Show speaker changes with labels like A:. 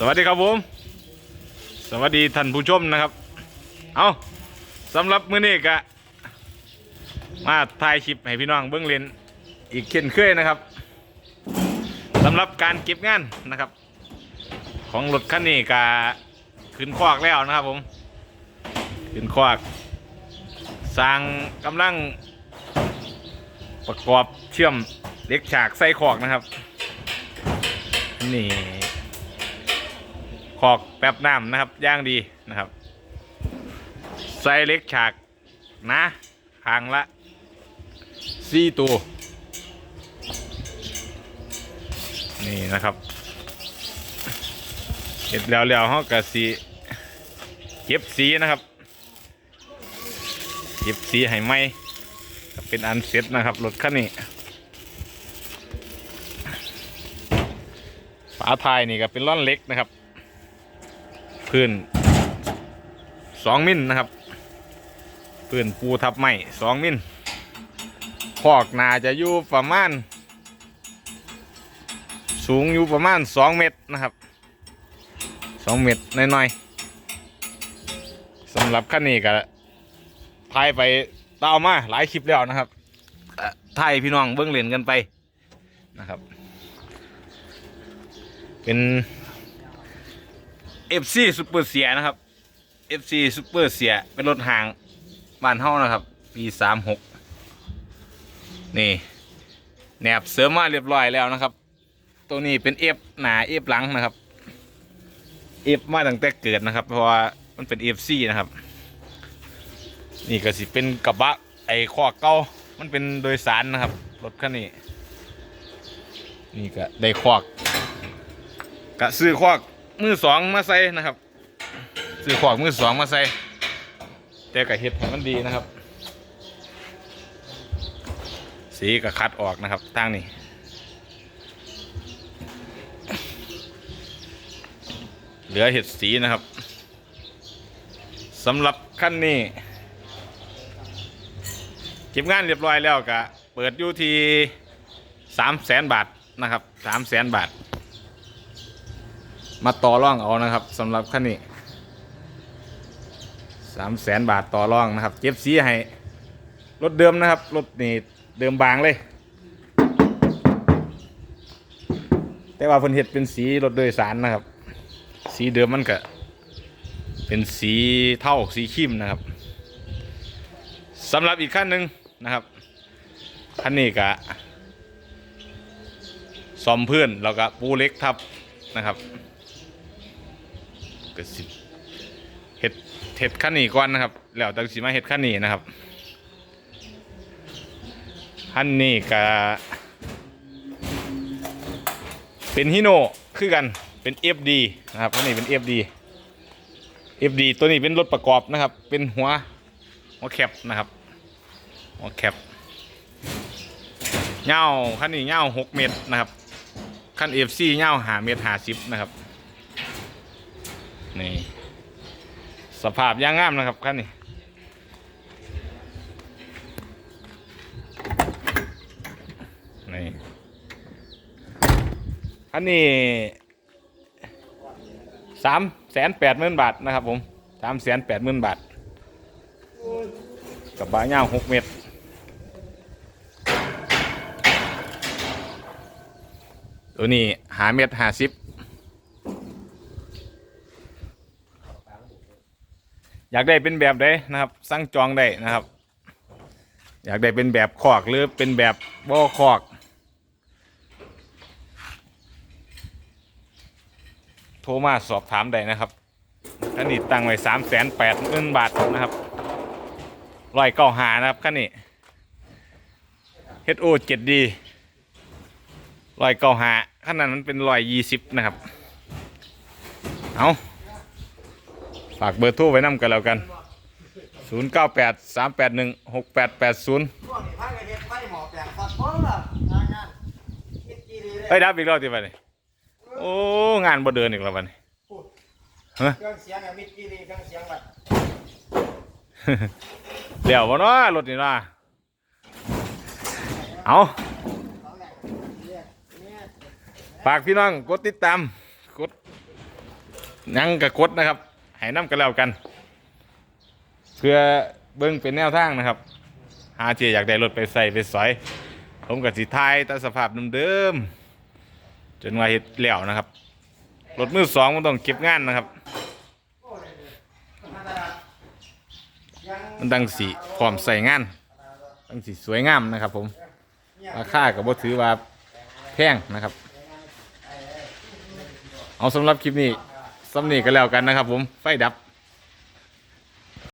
A: สวัสดีครับผม สวัสดีท่านผู้ชมนะครับ เอาสำหรับมื้อนี้กะมาถ่ายคลิปให้พี่น้องเบิ้องเล่นอีกเช่นเคยนะครับสำหรับการเก็บงานนะครับ ของรถคันนี้กะขึ้นคอกแล้วนะครับผมขึ้นคอกสร้างกำลังประกอบเชื่อมเล็กฉากใส่คอกนะครับ นี่ ขอกแป๊บน้ำนะครับ ย่างดีนะครับใส่เล็กฉากนะคางละสี่ตัว นี่นะครับเห็ดแล้วแล้วเขากะสีเก็บสีนะครับ เก็บสีให้ไหมก็เป็นอันเสร็จนะครับรถคันนี้ฝาท้ายนี่ก็เป็นร่อนเล็กนะครับ พื้นสองมิลนะครับพื้นปูทับไม้สองมิลพอกนาจะอยู่ประมาณ สูงอยู่ประมาณสองเมตรนะครับสองเมตรน้อยๆสำหรับคันนี้ก็ทายไปตามมาหลายคลิปแล้วนะครับเอ่อถ่ายพี่น้องเบิ้องเล่นกันไปนะครับ เป็น FC ซูเปอร์เสียนะครับ FC ซูเปอร์เสียเป็นรถหางบ้านเฮานะครับ ปีสามหกนี่แหนบเสริมมาเรียบร้อยแล้วนะครับ ตัวนี้เป็นเอฟหนาเอฟหลังนะครับเอฟมาตั้งแต่เกิดนะครับ เพราะว่ามันเป็น FC นะครับ นี่ก็สิเป็นกระบะไอ้ขอเก่ามันเป็นโดยสารนะครับรถคันนี้นี่ก็ได้ขอกกะซื้อขอก มือสองมาใส่นะครับซื้อขวากมือสองมาใส่แต่กับเห็ดให้มันดีนะครับ สีก็คัดออกนะครับทางนี้เหลือเห็ดสีนะครับสำหรับขั้นนี้เก็บงานเรียบร้อยแล้วกะเปิดอยู่ที่สามแสนบาทนะครับสามแสนบาท มาต่อร่องเอานะครับสำหรับคันนี้สามแสนบาทต่อร่องนะครับเก็บสีให้รถเดิมนะครับรถนี่เดิมบางเลย แต่ว่าเพิ่นเห็ดเป็นสีรถโดยสารนะครับ สีเดิมมันก็เป็นสีเท่าสีครีมนะครับสำหรับอีกขั้นหนึ่งนะครับคันนี้กะซ่อมเพื่อนแล้วก็ปูเล็กทับนะครับ ก็สิเห็ดเห็ดขั้นนี้ก่อนนะครับ แล้วตังสีมาเห็ดขั้นนี้นะครับขั้นนี้ก็เป็นฮิโนคือกันเป็น FD นะครับขั้นนี้เป็น FD FD ตัวนี้เป็นรถประกอบนะครับ เป็นหัวหัวแคปนะครับหัวแคปเงาขั้นนี้เงาหกเมตรนะครับขั้น FC เงาหาเมตรหาสิบนะครับ นี่สภาพย่างงามนะครับคันนี้นี่คันนี้สามแสนแปดหมื่นบาทนะครับผมสามแสนแปดหมื่นบาท กับบะย่าหกเมตรตัวนี้หาเมตรหาสิบ อยากได้เป็นแบบใดนะครับ สั่งจองได้นะครับ อยากได้เป็นแบบคอกหรือเป็นแบบบ่อคอกโทรมาสอบถามได้นะครับคันนี้ตั้งไว้สามแสนแปดหมื่นบาทนะครับร้อยเก้าหานะครับคันนี้ HO 7D ร้อยเก้าหาขนาดนั้นเป็นร้อยยี่สิบนะครับ เอา ฝากเบอร์โทรไว้นำกันแล้วกัน 0 9 8 3 8 1 6 8 8 0
B: ช่วงนี้พากันเฮ็ดไฟหมอแปลงฟัดบ่ล่ะงานงานคิดกี่ดีเลย
A: เฮ้ยดับอีกรอบที่ไปนี่โอ้ งานบ่เดินอีกแล้ววันนี้
B: เครื่องเสียงอะมิดกี่ดีเครื่องเสียงแบบ
A: เดี๋ยวบ่เนาะรถนี่เนาะเอา
B: ของแหลกเนี่ยเนี่ย
A: ฝากพี่น้องกดติดตาม กดยังกระกดนะครับ ให้น้ำกันแล้วกัน เพื่อเบิ่งเป็นแนวทางนะครับหาเจอยากได้รถไปใส่ไปสอย ผมกับสิทายแต่สภาพเดิมๆจนว่าเฮ็ดแล้วนะครับรถมือสองมันต้องเก็บงานนะครับ มันดังสีพร้อมใส่งานดังสีสวยงามนะครับ ผมราคากับบถือว่าแพงนะครับ เอาสำหรับคลิปนี้ สำนีก็แล้วกันนะครับผม ไฟดับ